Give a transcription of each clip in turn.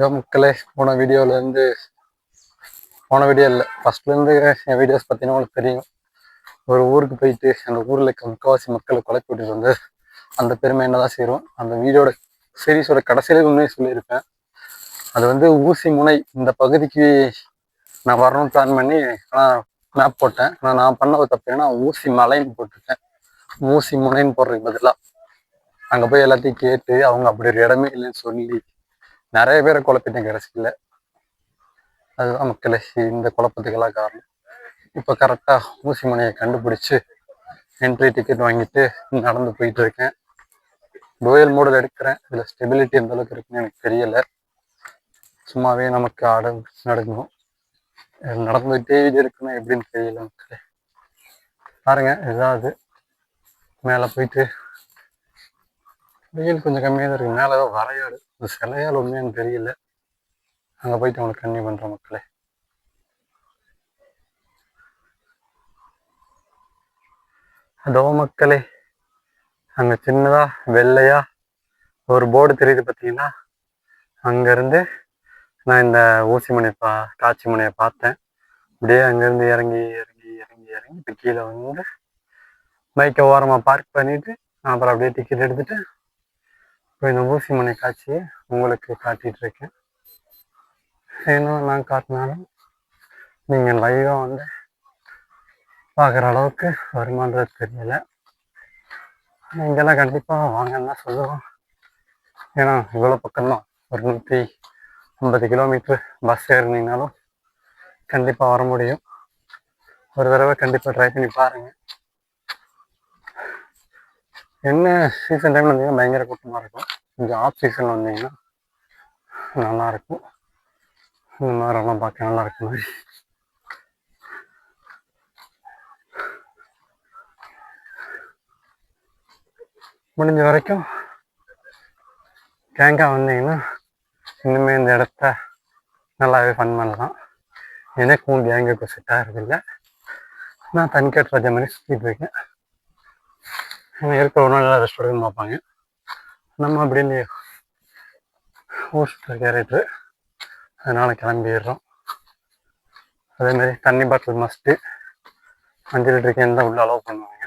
இதோ மக்களே போன வீடியோல போன வீடியோ இல்லை. ஃபஸ்ட்லேருந்து என் வீடியோஸ் பார்த்தீங்கன்னா உங்களுக்கு தெரியும். ஒரு ஊருக்கு போயிட்டு அந்த ஊரில் இருக்க முக்கால்வாசி மக்களை கொலை கூட்டிகிட்டு வந்து அந்த பெருமை என்னதான் சேரும். அந்த வீடியோட சீரிஸோட கடைசியில ஒன்றே சொல்லியிருப்பேன். அது வந்து ஊசி முனை இந்த பகுதிக்கு நான் வரணும்னு பிளான் பண்ணி ஆனால் மேப் போட்டேன். ஆனால் நான் பண்ண ஒரு தப்பு என்னன்னா ஊசி மலைன்னு போட்டிருக்கேன். ஊசி முனைன்னு போடுறதுக்கு பதிலாக அங்கே போய் எல்லாத்தையும் கேட்டு அவங்க அப்படி ஒரு இடமே இல்லைன்னு சொல்லி நிறைய பேரை குழப்பிட்டேன் கடைசியில். அதுதான் மக்களே இந்த குழப்பத்துக்கெல்லாம் காரணம். இப்போ கரெக்டாக ஊசி முனையை கண்டுபிடிச்சி என்ட்ரி டிக்கெட் வாங்கிட்டு நடந்து போயிட்டு இருக்கேன். டோயல் மோடில் எடுக்கிறேன். இதில் ஸ்டெபிலிட்டி எந்த அளவுக்கு இருக்குன்னு எனக்கு தெரியலை. சும்மாவே நமக்கு ஆட நடக்கணும். நடந்துகிட்டே இது எடுக்கணும் எப்படின்னு தெரியல மக்களே. பாருங்க இதுதான் அது. மேலே போயிட்டு வெயில் கொஞ்சம் கம்மியாக தான் இருக்கு. மேலே ஏதோ வரையாடு. இந்த சிலையால் உண்மையான்னு தெரியல. அங்கே போயிட்டு அவனுக்கு கண்ணி பண்ணுறோம் மக்களே. அதோ மக்களே அங்கே சின்னதாக வெள்ளையா ஒரு போர்டு தெரியுது பார்த்தீங்கன்னா அங்கேருந்து நான் இந்த ஊசிமனை பா காட்சி முனையை பார்த்தேன். அப்படியே அங்கேருந்து இறங்கி இறங்கி இறங்கி இறங்கி இப்போ கீழே வந்து பைக்கை ஓரமாக பார்க் பண்ணிவிட்டு நான் அப்புறம் அப்படியே டிக்கெட் எடுத்துகிட்டு இப்போ இந்த ஊசி மனை காட்சியை உங்களுக்கு காட்டிட்டு இருக்கேன் இன்னும் நான் காட்டினாலும் நீங்கள் லைவாக வந்து பார்க்குற அளவுக்கு வருமானது தெரியல. ஆனா இங்கெல்லாம் கண்டிப்பாக வாங்கன்னு தான் சொல்லுவோம். ஏன்னா இவ்வளோ பக்கம்தான். ஒரு நூற்றி ஐம்பது கிலோமீட்டர் பஸ் ஏறினீங்கனாலும் கண்டிப்பாக வர முடியும். ஒரு தடவை கண்டிப்பாக ட்ரை பண்ணி பாருங்கள் என்ன சீசன் டைமில் வந்தீங்கன்னா பயங்கர கூட்டமாக இருக்கும். இங்கே ஆஃப் சீசன் வந்தீங்கன்னா நல்லா இருக்கும் இந்த மாதிரிலாம் பார்க்க நல்லா இருக்கும் முடிஞ்ச வரைக்கும் கேங்காக வந்தீங்கன்னா இன்னுமே இந்த இடத்த நல்லாவே ஃபன் பண்ணலாம். எனக்கும் கேங்குக்கு செட் ஆகிறதில்ல. நான் தனிக்கட் ராஜா மாதிரி சுற்றிட்டு இருக்கேன். அங்கே இருக்கிற ஒரு நாள் ரெஸ்டாரண்ட் பார்ப்பாங்க. நம்ம அப்படின்னு ஊசிட்டு சுற்றுற கேரக்டரு அதனால் கிளம்பிடுறோம். அதே மாதிரி தண்ணி பாட்டில் மஸ்ட்டு அஞ்சு லிட்டர் கேன் தான் உள்ள அலோவ் பண்ணுவாங்க.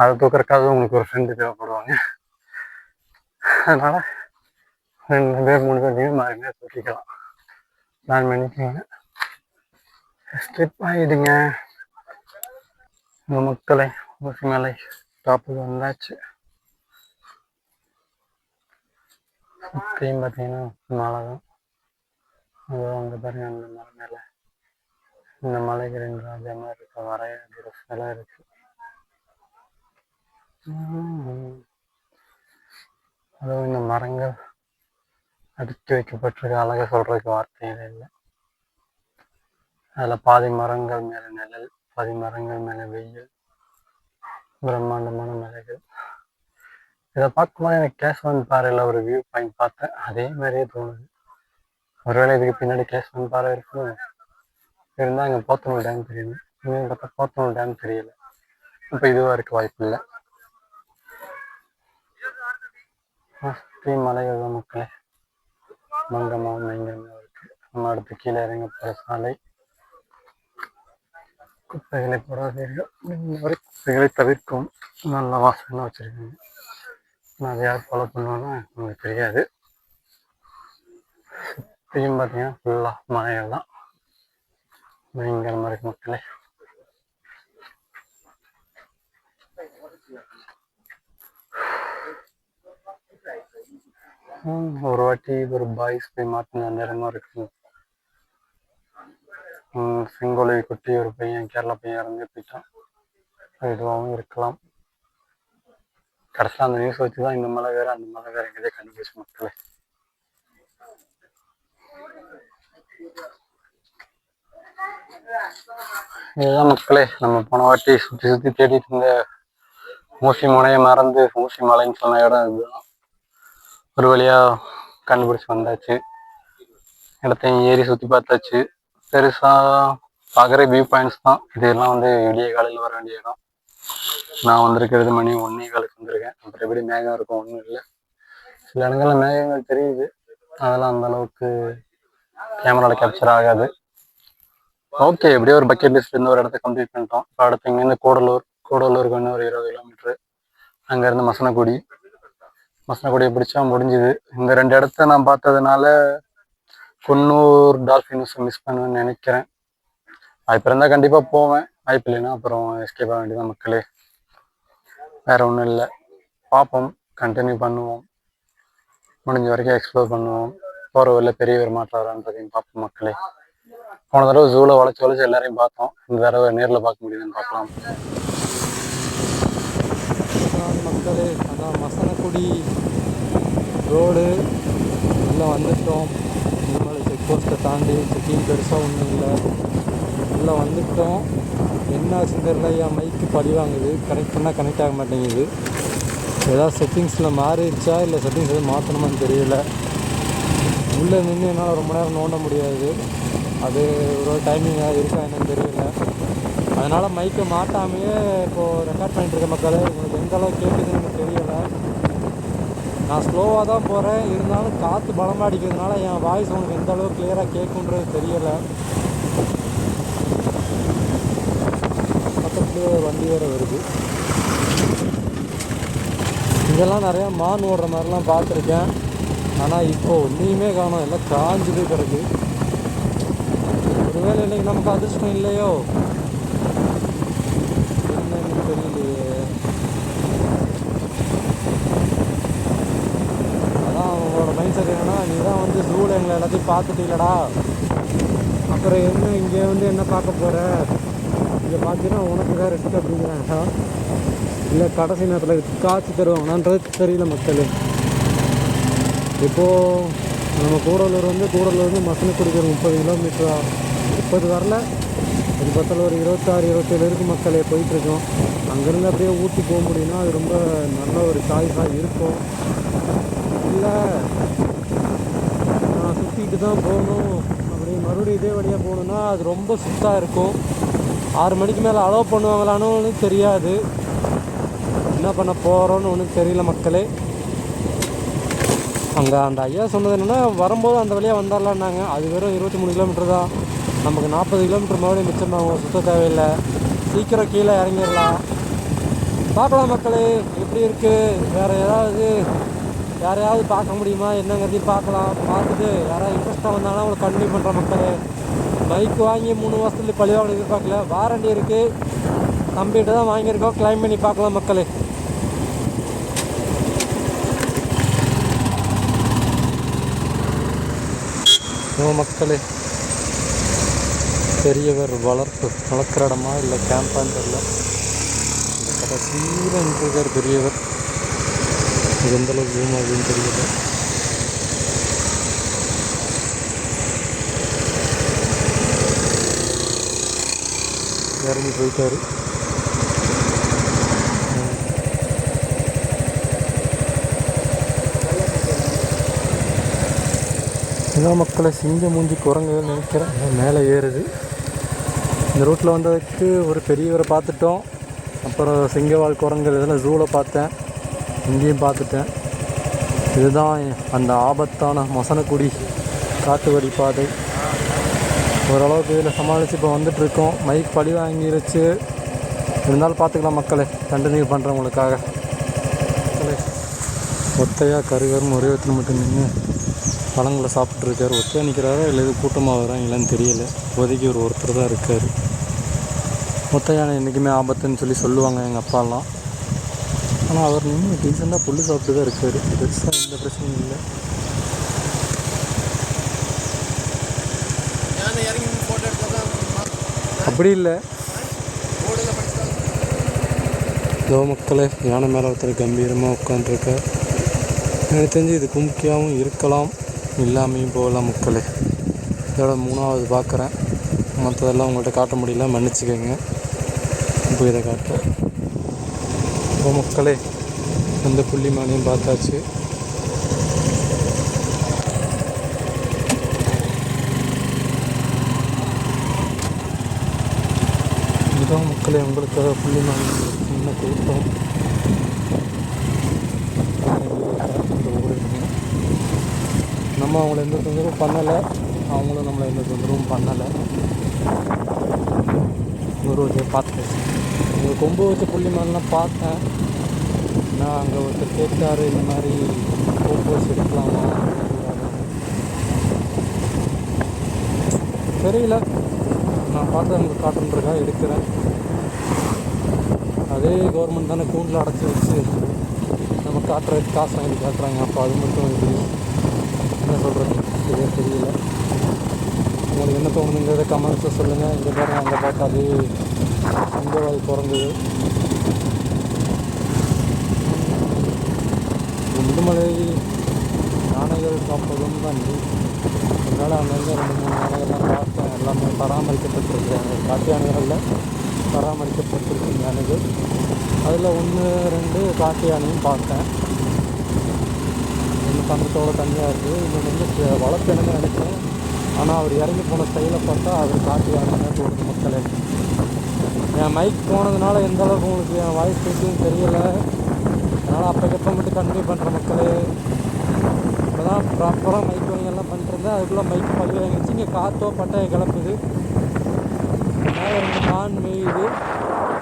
அதை தூக்குறக்காக உங்களுக்கு ஒரு ஃப்ரெண்டு தேவைப்படுவாங்க. அதனால் ரெண்டு பேர் மூணு பேர் மாறி மாறி தூக்கிக்கலாம். பிளான் பண்ணிக்கோங்க. ஸ்ட்ரிப் ஆகிடுங்க இந்த மக்களை ஊசி மேலே டாப்புக்கு வந்தாச்சு. சுற்றியும் பார்த்தீங்கன்னா மலை தான் அதுவும் அங்கே பாருங்க அந்த மலை மேலே. இந்த மலைக்கு ரெண்டு ராஜா மாதிரி இருக்க. வரைய ஒரு சிலை இருக்கு. அதுவும் இந்த மரங்கள் அடுக்கி வைக்கப்பட்டிருக்க. அழகாக சொல்றதுக்கு வார்த்தைகள் இல்லை. அதில் பாதி மரங்கள் மேலே நிழல் பாதி மரங்கள் மேலே வெயில் பிரம்மாண்டமான மலைகள். இதை பார்க்கும்போது எனக்கு கேஷ்வன் பாறையில் ஒரு வியூ பாயிண்ட் பார்த்தேன். அதே மாதிரியே தோணுது. ஒருவேளை இதுக்கு பின்னாடி கேஷ்வன் பாறை இருக்கும் இருந்தால் அங்கே போத்தனூர் டேம் தெரியும் இங்கே பார்த்தா போத்தனூர் டேம் தெரியல. இப்போ இதுவாக இருக்க வாய்ப்பு இல்லை. சுற்றி மலைகள் மக்களே. மங்கமாக பயங்கரமாக இருக்குது நம்ம அடுத்து கீழே இறங்க போகிற சாலை. குப்பைகளை போடாதீர்கள். குப்பைகளை தவிர்க்கும் நல்ல வாசனை வச்சுருக்காங்க. நான் அதை யார் ஃபாலோ பண்ணுவேன்னா நமக்கு தெரியாது. சுற்றியும் பார்த்தீங்கன்னா ஃபுல்லாக மலைகள் தான். பயங்கரமாக இருக்கு மக்களே. ஒரு வாட்டி ஒரு பாய்ஸ் போய் மாற்றின நேரமாக இருக்கு. செங்கோலை கொட்டி ஒரு பையன் கேரளா பையன் இறந்து போயிட்டான். இதுவாகவும் இருக்கலாம். கடைசியில் அந்த நியூஸ் வச்சு தான் இந்த மலை வேற அந்த மலை வேற எங்கேயே கண்டுபிடிச்சு மக்களே. இதுதான் மக்களே நம்ம போன வாட்டி சுற்றி சுற்றி தேடிட்டு இருந்த ஊசி முனையை மறந்து ஊசி மலைன்னு சொன்ன இடம் இதுதான். ஒரு வழியா கண்டுபிடிச்சு வந்தாச்சு. இடத்தையும் ஏறி சுற்றி பார்த்தாச்சு. பெருசா பார்க்குற வியூ பாயிண்ட்ஸ் தான். இதெல்லாம் வந்து விடிய காலையில் வர வேண்டிய இடம். நான் வந்திருக்கிறது மணி ஒன்னே காலுக்கு வந்திருக்கேன். அப்புறம் எப்படி மேகம் இருக்கும் ஒன்றும் இல்லை. சில இடங்கள்ல மேகங்கள் தெரியுது. அதெல்லாம் அந்த அளவுக்கு கேமராவில் கேப்சர் ஆகாது. ஓகே எப்படியோ ஒரு பக்கெட் லிஸ்ட் இருந்து ஒரு இடத்த கம்ப்ளீட் பண்ணிட்டோம். இப்போ அடுத்து இங்கேருந்து கூடலூர். கூடலூருக்கு இன்னும் ஒரு இருபது கிலோமீட்ரு அங்கேருந்து மசனக்குடி. மசனக்குடியை பிடிச்சா முடிஞ்சுது. இந்த ரெண்டு இடத்த நான் பார்த்ததுனால குன்னூர் டால்ஃபின்ஸ் மிஸ் பண்ணுவேன்னு நினைக்கிறேன். வாய்ப்பு இருந்தால் கண்டிப்பாக போவேன். வாய்ப்பு இல்லைன்னா அப்புறம் எஸ்கேப் ஆக வேண்டியதான் மக்களே. வேற ஒன்றும் இல்லை. பார்ப்போம் கண்டினியூ பண்ணுவோம். முடிஞ்ச வரைக்கும் எக்ஸ்ப்ளோர் பண்ணுவோம். போகிற வழியில் பெரியவர் மாற்றாரான்றதையும் பார்ப்போம் மக்களே. போன தடவை ஜூவில் வளைச்சி வளைச்சி எல்லாரையும் பார்த்தோம். இந்த தடவை நேரில் பார்க்க முடியுதுன்னு பார்க்கலாம். மக்களே அதான் மசனக்குடி ரோடு. உள்ளே வந்துட்டோம். நிர்மலை செக் போஸ்ட்டை தாண்டி செக்கிங் பெருசாக ஒன்றும் இல்லை. உள்ளே வந்துட்டோம். என்ன ஆச்சுன்னு என் மைக்கு பழி வாங்குது. கனெக்ட் பண்ணால் கனெக்ட் ஆக மாட்டேங்குது. ஏதாவது செட்டிங்ஸில் மாறிடுச்சா? இல்லை செட்டிங்ஸ் எதுவும் மாற்றணுமான்னு தெரியல. உள்ளே நின்று என்னால் ரொம்ப நேரம் நோண்ட முடியாது. அது ஒரு டைமிங்காக இருக்கா என்னன்னு தெரியல. அதனால் மைக்கை மாட்டாமையே இப்போது ரெக்கார்ட் பண்ணிட்டு இருக்க மக்களே உங்களுக்கு எந்த அளவுக்கு கேட்குதுன்னு எனக்கு தெரியலை. நான் ஸ்லோவாக தான் போகிறேன் இருந்தாலும் காற்று பலமாக அடிக்கிறதுனால என் வாய்ஸ் உங்களுக்கு எந்த அளவுக்கு கிளியராக கேட்குன்றது தெரியலை பக்கத்துலேயே ஒரு வண்டி வேறு வருது இதெல்லாம் நிறையா மான் ஓடுற மாதிரிலாம் பார்த்துருக்கேன். ஆனால் இப்போது ஒன்றையுமே காணும். எல்லாம் காஞ்சு போய் கிடக்கு. ஒருவேளை இன்றைக்கி நமக்கு அதிர்ஷ்டம் இல்லையோ? என்னன்னு தெரியலையே. அதான் அவங்களோட மைண்ட் செட் என்னன்னா நீ தான் வந்து ஜூவில் எங்களை எல்லாத்தையும் பார்த்துட்டீங்களடா. அப்புறம் என்ன இங்கே வந்து என்ன பார்க்க போகிற இதை பார்த்தீங்கன்னா உனக்கு தான் ரெஸ்ட் அப்படிங்கிறாங்க இல்லை கடைசி நேரத்தில் காய்ச்சி தருவாங்களான்றது தெரியல மக்கள். இப்போது நம்ம கூடலூர் வந்து கூடலூர் வந்து மசனக்குடிக்கு ஒரு முப்பது கிலோமீட்டரா முப்பது வரல. அது பக்கத்தில் ஒரு இருபத்தாறு இருபத்தேழு இருக்கு மக்களே போயிட்டுருக்கோம். அங்கேருந்து அப்படியே ஊட்டி போக முடியும்னா அது ரொம்ப நல்ல ஒரு சாய்ஸாக இருக்கும். இல்லை நான் சுற்றிட்டு தான் போகணும். அப்படி மறுபடியும் இதே வழியாக போகணுன்னா அது ரொம்ப சுத்தாக இருக்கும். ஆறு மணிக்கு மேலே அலோவ் பண்ணுவாங்களான்னு ஒன்றும் தெரியாது. என்ன பண்ண போகிறோன்னு ஒன்றும் தெரியல மக்களே. அங்கே அந்த ஐயா சொன்னது என்னென்னா வரும்போது அந்த வழியாக வந்துடலான்னாங்க அது வெறும் இருபத்தி மூணு கிலோமீட்டர் தான். நமக்கு நாற்பது கிலோமீட்டர் மறுபடியும் மிச்சமாகும் சுத்த தேவையில்லை. சீக்கிரம் கீழே இறங்கிடலாம். பார்க்கலாம் மக்களே. எப்படி இருக்குது வேறு ஏதாவது யாரையாவது பார்க்க முடியுமா? என்னங்கிறதையும் பார்க்கலாம். பார்த்துட்டு யாராவது இன்ட்ரெஸ்ட்டாக வந்தாங்கன்னா அவங்களை கண்டினியூ பண்ணுற மக்களே. பைக் வாங்கி மூணு மாதத்துல பழிவாக எதிர்பார்க்கல வாரண்டி இருக்குது நம்பிட்டு தான் வாங்கியிருக்கோம். கிளைம் பண்ணி பார்க்கலாம் மக்களே. ஓ மக்களே. பெரியவர் வளர்ப்பு. வளர்க்குற இடமா இல்லை கேம்பான்னு தெரியல. இந்த கடைசியில் நின்றுருக்கார் பெரியவர் இது எந்த அளவுக்கு ஜூம் ஆகுதுன்னு தெரியல. இறங்கி போயிட்டார். சின்ன மக்களை சிங்க மூஞ்சி குரங்குன்னு நினைக்கிறேன். மேலே ஏறுது. இந்த ரூட்டில் வந்ததுக்கு ஒரு பெரியவரை பார்த்துட்டோம். அப்புறம் சிங்கவால் குரங்கு இதெல்லாம் ஜூவில் பார்த்தேன். இங்கேயும் பார்த்துட்டேன். இதுதான் அந்த ஆபத்தான மசனக்குடி காட்டு வழி பாதை. ஓரளவுக்கு இதில் சமாளித்து இப்போ வந்துட்டுருக்கோம். மைக் பழி வாங்கிருச்சு. இருந்தாலும் பார்த்துக்கலாம் மக்களே. கண்டினியூ பண்ணுறவங்களுக்காக மக்களே ஒத்தையாக கருகரும் ஒரே ஒருத்தர் மட்டும் நின்று பழங்களை சாப்பிட்ருக்காரு ஒத்தையாக நிற்கிறாரா இல்லை இது கூட்டமாக வராங்களான்னு தெரியல. இப்போதைக்கு ஒரு ஒருத்தர் தான் இருக்கார். ஒத்தையான யானை என்றைக்குமே ஆபத்துன்னு சொல்லி சொல்லுவாங்க எங்கள் அப்பாலாம். ஆனால் அவர் நின்று டீசெண்டாக புல் சாப்பிட்டு தான் இருக்கார். பெருசாக எந்த பிரச்சனையும் இல்லை. அப்படி இல்லை. இதோ மக்களே யானை மேலே ஒருத்தர் கம்பீரமாக உட்காந்துருக்கார் எனக்கு தெரிஞ்சு இதுக்கு முக்கியமாகவும் இருக்கலாம் இல்லாமையும் போகலாம் மக்களே. இதோட மூணாவது பார்க்குறேன் மற்றதெல்லாம் உங்கள்கிட்ட காட்ட முடியல மன்னிச்சுக்கோங்க. இப்போ இதை காட்டுறேன். இப்போ மக்களே அந்த புள்ளி மானையும் பார்த்தாச்சு. இதுதான் மக்களை உங்களுக்காக புள்ளி மானை சின்ன கூட்டம் நம்ம அவங்கள எந்த தொந்தரவும் பண்ணலை. அவங்களும் நம்மளை எந்த தொந்தரவும் பண்ணலை. ஒரு ஒரு பார்த்தேன் இங்கே கொம்பு வச்ச புள்ளி பார்த்தேன். நான் அங்கே ஒருத்தர் கேட்டார் இந்த மாதிரி கொம்பு வச்சு எடுக்கலாமா? தெரியல. நான் பார்த்து உங்களுக்கு காட்டுன்றக்காக எடுக்கிறேன். அதே கவர்மெண்ட் தானே கூண்டில் அடைச்சி வச்சு நம்ம காட்டுற காசு வாங்கி காட்டுறாங்க. அப்போ அது மட்டும் இது என்ன சொல்கிறது சரியாக தெரியல. உங்களுக்கு என்ன தோணுதுங்கிறத கமெண்ட்ஸை சொல்லுங்கள் இங்கே அந்த அங்கே அது அதே சங்கவாய் பிறந்தது முதுமலை யானைகள் காப்பகம் தான். நீ அதனால் அங்கங்கே ரெண்டு மூணு யானைகள்லாம் எல்லாமே பராமரிக்கப்பட்டிருக்கு காட்டு யானைகளில் பராமரிக்கப்பட்டிருக்கு யானைகள் அதில் ஒன்று ரெண்டு காட்டு யானையும் பார்த்தேன். ஒன்று தங்கத்தோட தனியாக இருக்குது இன்னொன்று வந்து ச- வளர்ப்பு நினைக்கிறேன் ஆனால் அவர் இறங்கி போன ஸ்டைலை பார்த்தா அவர் காட்டு யானை போடுது மக்களே. என் மைக் போனதுனால எந்த அளவுக்கு உங்களுக்கு என் வாய்ஸ் பேசுன்னு தெரியலை. அதனால் அப்பக்கப்போ மட்டும் கண்டினியூ பண்ணுற மக்களே? இப்போ தான் ப்ராப்பராக மைக் எல்லாம் பண்ணிருந்தேன் அதுக்குள்ளே மைக் பள்ளி வாங்கிடுச்சு. இங்கே காற்றோ பட்டையை கிளப்புது. மேலே ரெண்டு மான் மேயுது.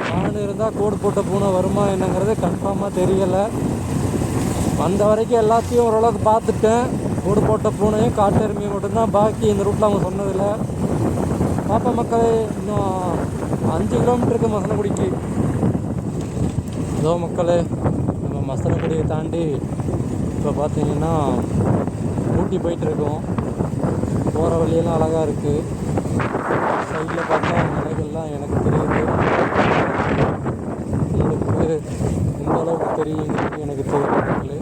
மான் இருந்தால் கோடு போட்ட பூனை வருமா என்னங்கிறது கன்ஃபார்மாக தெரியலை. வந்த வரைக்கும் எல்லாத்தையும் ஓரளவுக்கு பார்த்துட்டேன். கூடு போட்ட பூனையும் காட்டெருமையும் மட்டும்தான் பாக்கி. இந்த ரூட்டில் அவங்க சொன்னதில்லை. பாப்பா மக்களே இன்னும் அஞ்சு கிலோமீட்டருக்கு மசனக்குடிக்கு. இதோ மக்களே நம்ம மசனக்குடியை தாண்டி இப்போ பார்த்தீங்கன்னா ஊட்டி போயிட்டுருக்கோம். போகிற வழியெல்லாம் அழகாக இருக்குது சைடில் பார்த்தா மலைகள்லாம் எனக்கு தெரியுது. உங்களுக்கு எந்த அளவுக்கு தெரியுங்கிறது எனக்கு தெரியல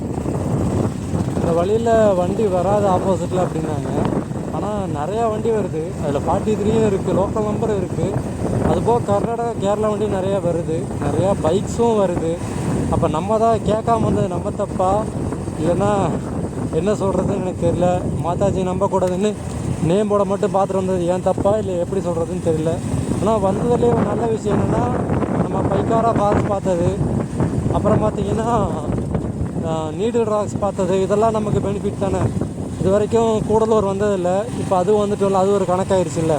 இந்த வழியில் வண்டி வராது ஆப்போசிட்டில் அப்படின்னாங்க. ஆனால் நிறையா வண்டி வருது. அதில் ஃபார்ட்டி த்ரீயும் இருக்குது லோக்கல் நம்பரும் இருக்குது அதுபோக கர்நாடகா கேரளா வண்டி நிறையா வருது. நிறையா பைக்ஸும் வருது. அப்போ நம்ம தான் கேட்காம வந்தது நம்ம தப்பா? இல்லைன்னா என்ன சொல்கிறதுன்னு எனக்கு தெரியல. மாதாஜி நம்பக்கூடாதுன்னு நேம் போட மட்டும் பார்த்துட்டு வந்தது ஏன் தப்பா இல்லை எப்படி சொல்கிறதுன்னு தெரியல. ஆனால் வந்ததுலேயே ஒரு நல்ல விஷயம் என்னென்னா நம்ம பைக்காராக பார்த்து பார்த்தது. அப்புறம் பார்த்தீங்கன்னா நீடில் ராக்ஸ் பார்த்தது. இதெல்லாம் நமக்கு பெனிஃபிட் தானே. இது வரைக்கும் கூடலூர் வந்ததில்லை. இப்போ அதுவும் வந்துட்டு அது ஒரு கணக்காயிருச்சுல்ல.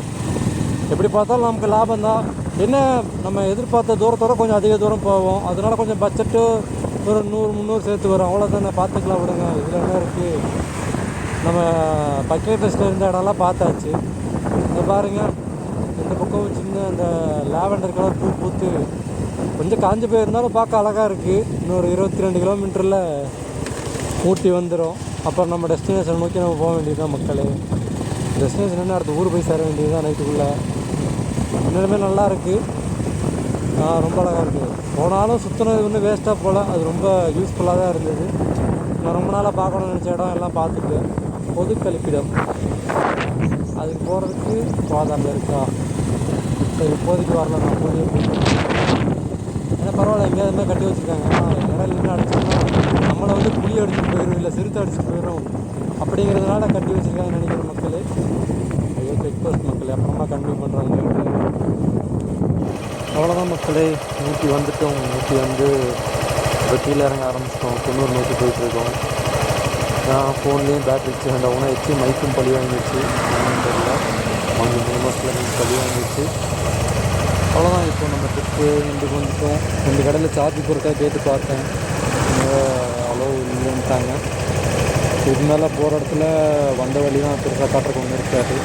எப்படி பார்த்தாலும் நமக்கு லாபம் தான் என்ன நம்ம எதிர்பார்த்த தூரத்தோட கொஞ்சம் அதிக தூரம் போவோம். அதனால் கொஞ்சம் பட்ஜெட்டு ஒரு நூறு முந்நூறு சேர்த்து வரும். அவ்வளோதானே பார்த்துக்கலாம் விடுங்க. இதில் என்ன இருக்குது நம்ம பக்கெட் லிஸ்ட்டில் இருந்த இடம்லாம் பார்த்தாச்சு. இந்த பாருங்கள் இந்த பக்கம் சின்ன அந்த லாவெண்டர் கலர் பூ பூத்து கொஞ்சம் காஞ்சு போயிருந்தாலும் பார்க்க அழகாக இருக்குது இன்னொரு இருபத்தி ரெண்டு கிலோமீட்டரில் ஊட்டி வந்துடும் அப்புறம் நம்ம டெஸ்டினேஷன் நோக்கி நம்ம போக வேண்டியதுதான் மக்களே. டெஸ்டினேஷன் என்ன? அடுத்த ஊர் போய் சேர வேண்டியதுதான் நைட்டுக்குள்ளே இன்னுமே நல்லா இருக்குது ரொம்ப அழகாக இருக்குது போனாலும் சுற்றினது வந்து வேஸ்ட்டாக போகல. அது ரொம்ப யூஸ்ஃபுல்லாக தான் இருந்தது. நான் ரொம்ப நாளாக பார்க்கணும்னு நினச்ச இடம் எல்லாம் பார்த்துட்டு பொது கழிப்பிடம். அதுக்கு போகிறதுக்கு பாதாளம் இருக்கா? சரி இப்போதைக்கு வரல. நான் போய் ஏன்னா பரவாயில்ல எங்கேயாவது மாதிரி கட்டி வச்சுருக்காங்க. ஆனால் இடம் இல்லைன்னு அடிச்சோம்னா நம்மளை வந்து புளி அடிச்சுட்டு போயிடும் இல்லை சிறுத்தை அடிச்சுட்டு போயிடும் அப்படிங்கிறதுனால கட்டி வச்சுருக்காங்கன்னு நினைக்கிற மக்கள். ஐயோ செக் போஸ்ட் மக்கள் அப்புறமா கண்டினியூ பண்ணுறாங்க அவ்வளோதான் மக்களே. ஊட்டி வந்துட்டோம். ஊட்டி வந்து இப்போ கீழே இறங்க ஆரம்பிச்சிட்டோம். குன்னூர் நோக்கி போயிட்டுருக்கோம். நான் ஃபோன்லேயும் பேட்டரி சேண்ட் ஆகணும் வச்சு மைக்கும் பழி வாங்கிடுச்சு. தெரியல. அவங்க மூணு மாதத்தில் மைக் பழி வாங்கிடுச்சு. அவ்வளோதான் இப்போ நம்ம ட்ரிப்பு இன்றைக்கு வந்துட்டோம். இந்த கடையில் சார்ஜ் பொருட்காக கேட்டு பார்த்தேன். அவ்வளோ இல்லைன்ட்டாங்க. இது மேலே போகிற இடத்துல வந்த வழி தான் பெருசாக காட்டுறக்கு ஒன்று இருக்காது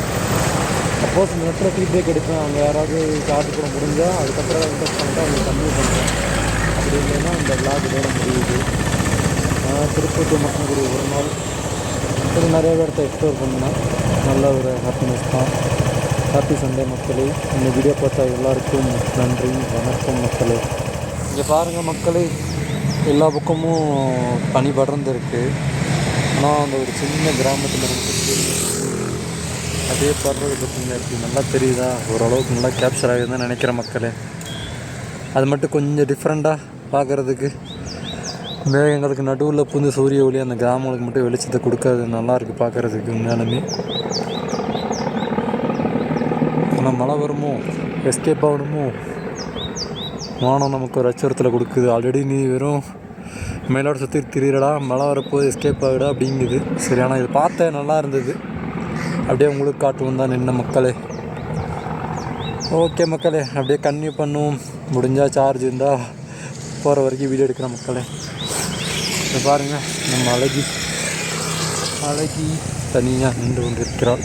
சப்போஸ் இந்த இடத்துல டீ பிரேக் எடுப்பேன்? அங்கே யாராவது சார்ஜ் போட முடிஞ்சால் அதுக்கப்புறம் இன்ட்ரெஸ்ட் பண்ணிட்டு அவங்க கம்மி பண்ணுறேன் அப்படி இல்லைன்னா இந்த விளாக் இதோட முடியுது. திருப்பூர் திருப்பதி ஒரு நாள். இது நிறைய இடத்த எக்ஸ்ப்ளோர் பண்ணேன். நல்ல ஒரு ஹாப்பினஸ் தான். ஹாப்பி சண்டே மக்களே. இந்த வீடியோ பார்த்தா எல்லாருக்கும் நன்றி. வணக்கம் மக்களே. இங்கே பாருங்கள் மக்களே. எல்லா பக்கமும் பனி படர்ந்துருக்கு ஆனால் அந்த ஒரு சின்ன கிராமத்தில் இருந்து அதே பாடுறது பார்த்தீங்கன்னா நல்லா தெரியுதா? ஓரளவுக்கு நல்லா கேப்சர் ஆகுதுன்னு நினைக்கிற மக்களே. அது மட்டும் கொஞ்சம் டிஃப்ரெண்ட்டாக பார்க்குறதுக்கு மேகங்களுக்கு நடுவில் புந்து சூரிய ஒளி அந்த கிராமங்களுக்கு மட்டும் வெளிச்சத்தை கொடுக்காது. நல்லாயிருக்கு பார்க்குறதுக்கு உண்மையாலுமே. ஆனால் மழை வருமோ? எஸ்கேப் ஆகணுமோ? வானம் நமக்கு ஒரு அச்சுறுத்தலை கொடுக்குது. ஆல்ரெடி நீ வெறும் மேலோட சுற்றி திரியிறடா மழை வரப்போது எஸ்கேப் ஆகிடா அப்படிங்குது. சரி ஆனால் இது பார்த்தேன் நல்லா இருந்தது. அப்படியே உங்களுக்கு காட்டுவோம் தான் நின்ன மக்களே. ஓகே மக்களே அப்படியே கன்னியூ பண்ணுவோம். முடிஞ்சால் சார்ஜ் இருந்தால் போகிற வரைக்கும் வீடியோ எடுக்கிற மக்களே. இப்போ பாருங்கள் நம்ம அழகி. அழகி தனியாக நின்று கொண்டிருக்கிறாள்.